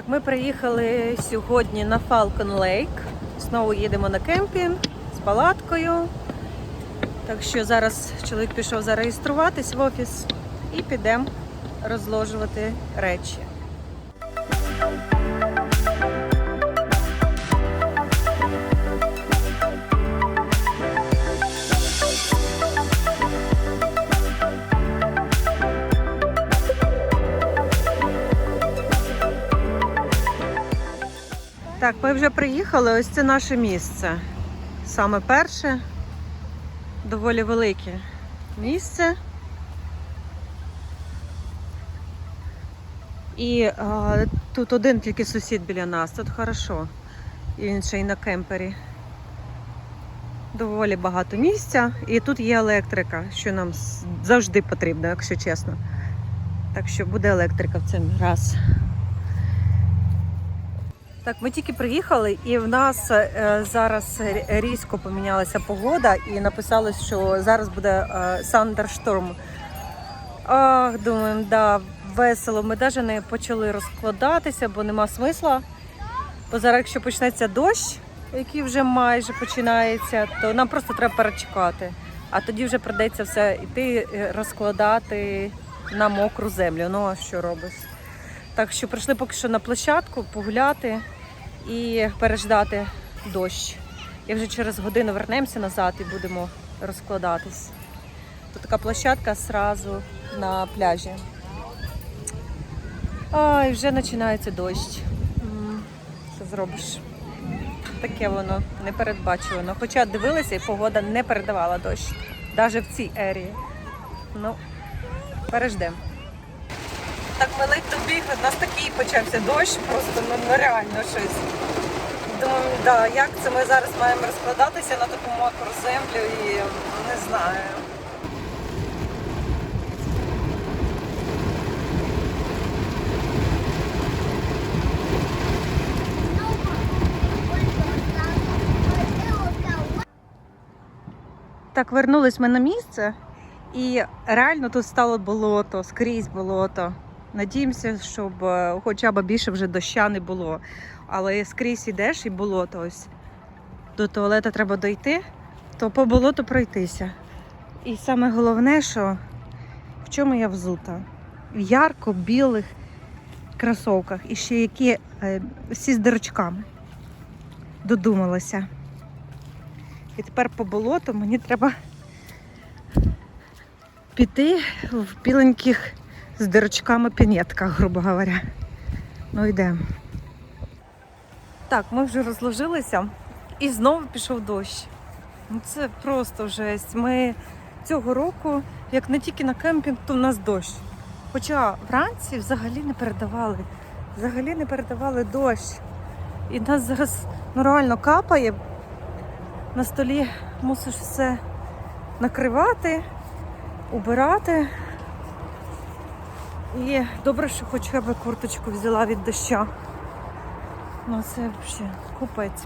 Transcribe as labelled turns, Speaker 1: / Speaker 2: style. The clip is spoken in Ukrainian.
Speaker 1: Так, ми приїхали сьогодні на Falcon Lake. Знову їдемо на кемпінг з палаткою. Так що зараз чоловік пішов зареєструватись в офіс і підемо розложувати речі. Так, ми вже приїхали. Ось це наше місце. Саме перше, доволі велике місце. І а, тут один тільки сусід біля нас, тут хорошо. І він ще й на кемпері. Доволі багато місця. І тут є електрика, що нам завжди потрібно, якщо чесно. Так що буде електрика в цей раз. Так, ми тільки приїхали, і в нас е, зараз різко помінялася погода, і написали, що зараз буде е, сандершторм. Ах, думаємо, да, весело. Ми навіть не почали розкладатися, бо нема смисла. Бо зараз, якщо почнеться дощ, який вже майже починається, то нам просто треба перечекати. А тоді вже придеться все йти е, розкладати на мокру землю. Ну а що робиш? Так що прийшли поки що на площадку погуляти і переждати дощ. І вже через годину вернемося назад і будемо розкладатись. Тут така площадка зразу на пляжі. Ай, вже починається дощ. Що зробиш? Таке воно непередбачувано. Хоча дивилися, і погода не передавала дощ. Навіть в цій ерії. Ну, переждемо. Так ми ледь добігли, у нас такий почався дощ, просто ну, нереально щось. Думаю, да, як це ми зараз маємо розкладатися на таку мокру землю і не знаю. Так, вернулись ми на місце, і реально тут стало болото, скрізь болото. Надіємося, щоб е, хоча б більше вже доща не було. Але скрізь ідеш і болото ось. До туалета треба дойти, то по болоту пройтися. І саме головне, що в чому я взута? В ярко-білих кросовках і ще які е, всі з дирочками. Додумалася. І тепер по болоту мені треба піти в біленьких з дирочками пінетках, грубо говоря. Ну йдемо. Так, ми вже розложилися і знову пішов дощ. Ну це просто жесть. Ми цього року, як не тільки на кемпінг, то в нас дощ. Хоча вранці взагалі не передавали. Взагалі не передавали дощ. І нас зараз ну, реально капає. На столі мусиш все накривати, убирати. І добре, що хоч я б курточку взяла від доща. Ну це взагалі купець.